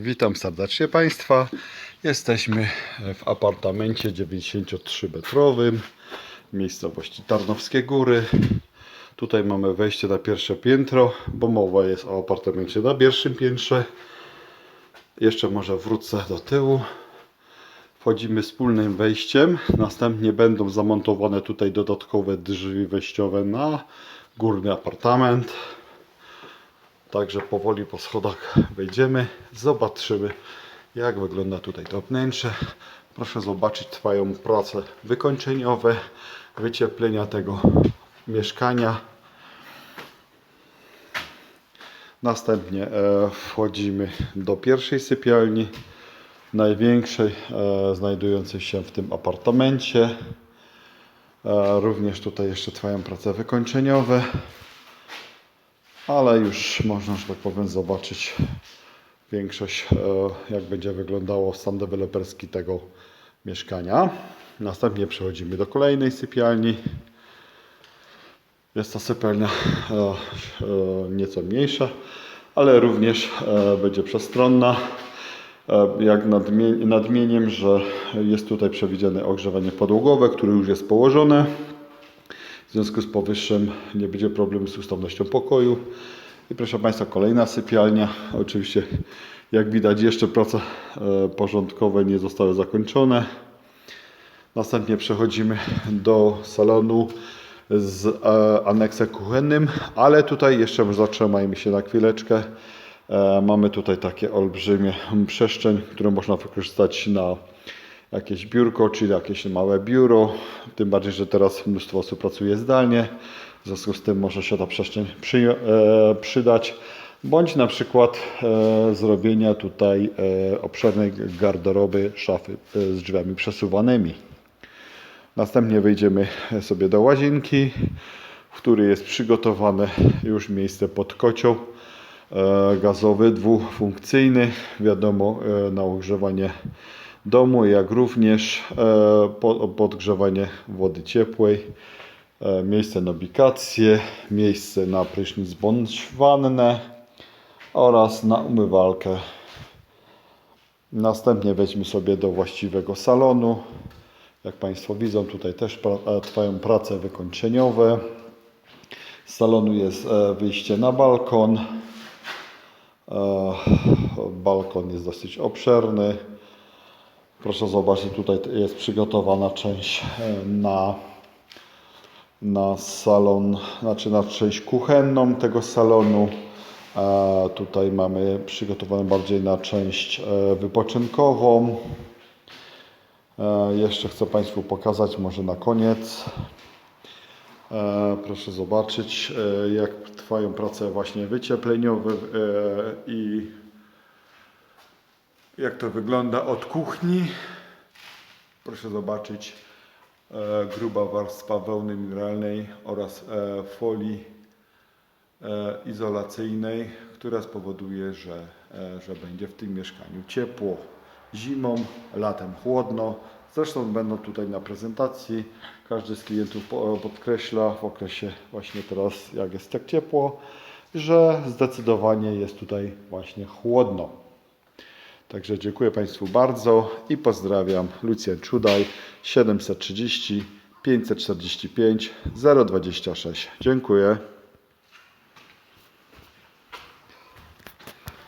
Witam serdecznie Państwa. Jesteśmy w apartamencie 93-metrowym w miejscowości Tarnowskie Góry. Tutaj mamy wejście na pierwsze piętro, bo mowa jest o apartamencie na pierwszym piętrze. Jeszcze może wrócę do tyłu. Wchodzimy wspólnym wejściem. Następnie będą zamontowane tutaj dodatkowe drzwi wejściowe na górny apartament. Także powoli po schodach wejdziemy, zobaczymy jak wygląda tutaj to wnętrze. Proszę zobaczyć, trwają prace wykończeniowe, wycieplenia tego mieszkania. Następnie e, wchodzimy do pierwszej sypialni, największej, e, znajdującej się w tym apartamencie. E, również tutaj jeszcze trwają prace wykończeniowe ale już można, że tak powiem, zobaczyć większość, e, jak będzie wyglądało stan deweloperski tego mieszkania. Następnie przechodzimy do kolejnej sypialni. Jest to sypialnia e, e, nieco mniejsza, ale również będzie przestronna. Jak nadmie- nadmieniem, że jest tutaj przewidziane ogrzewanie podłogowe, które już jest położone. W związku z powyższym nie będzie problemu z ustawnością pokoju. I proszę Państwa, kolejna sypialnia. Oczywiście, jak widać, jeszcze prace e, porządkowe nie zostały zakończone. Następnie przechodzimy do salonu z e, aneksem kuchennym, ale tutaj jeszcze zatrzymajmy się na chwileczkę. E, mamy tutaj takie olbrzymie przestrzeń, którą można wykorzystać na jakieś biurko, czy jakieś małe biuro. Tym bardziej, że teraz mnóstwo osób pracuje zdalnie. W związku z tym może się ta przestrzeń przy, e, przydać. Bądź na przykład e, zrobienia tutaj e, obszernej garderoby, szafy e, z drzwiami przesuwanymi. Następnie wejdziemy sobie do łazienki, w której jest przygotowane już miejsce pod kocioł e, gazowy, dwufunkcyjny, wiadomo, e, na ogrzewanie domu, jak również e, po- podgrzewanie wody ciepłej, e, miejsce na bikację, miejsce na prysznic bądź wannę oraz na umywalkę. Następnie wejdźmy sobie do właściwego salonu. Jak Państwo widzą, tutaj też e, trwają prace wykończeniowe. Z salonu jest wyjście na balkon. Balkon jest dosyć obszerny. Proszę zobaczyć, tutaj jest przygotowana część na, na salon, znaczy na część kuchenną tego salonu. E, tutaj mamy przygotowane bardziej na część e, wypoczynkową. E, jeszcze chcę Państwu pokazać, może na koniec. E, Proszę zobaczyć, e, jak trwają prace właśnie wyciepleniowe e, i jak to wygląda od kuchni. Proszę zobaczyć e, gruba warstwa wełny mineralnej oraz e, folii e, izolacyjnej, która spowoduje, że, e, że będzie w tym mieszkaniu ciepło zimą, latem chłodno. Zresztą będą tutaj na prezentacji. Każdy z klientów po- podkreśla w okresie właśnie teraz, jak jest tak ciepło, że zdecydowanie jest tutaj właśnie chłodno. Także dziękuję Państwu bardzo i pozdrawiam. Lucjan Czudaj 730 545 026. Dziękuję.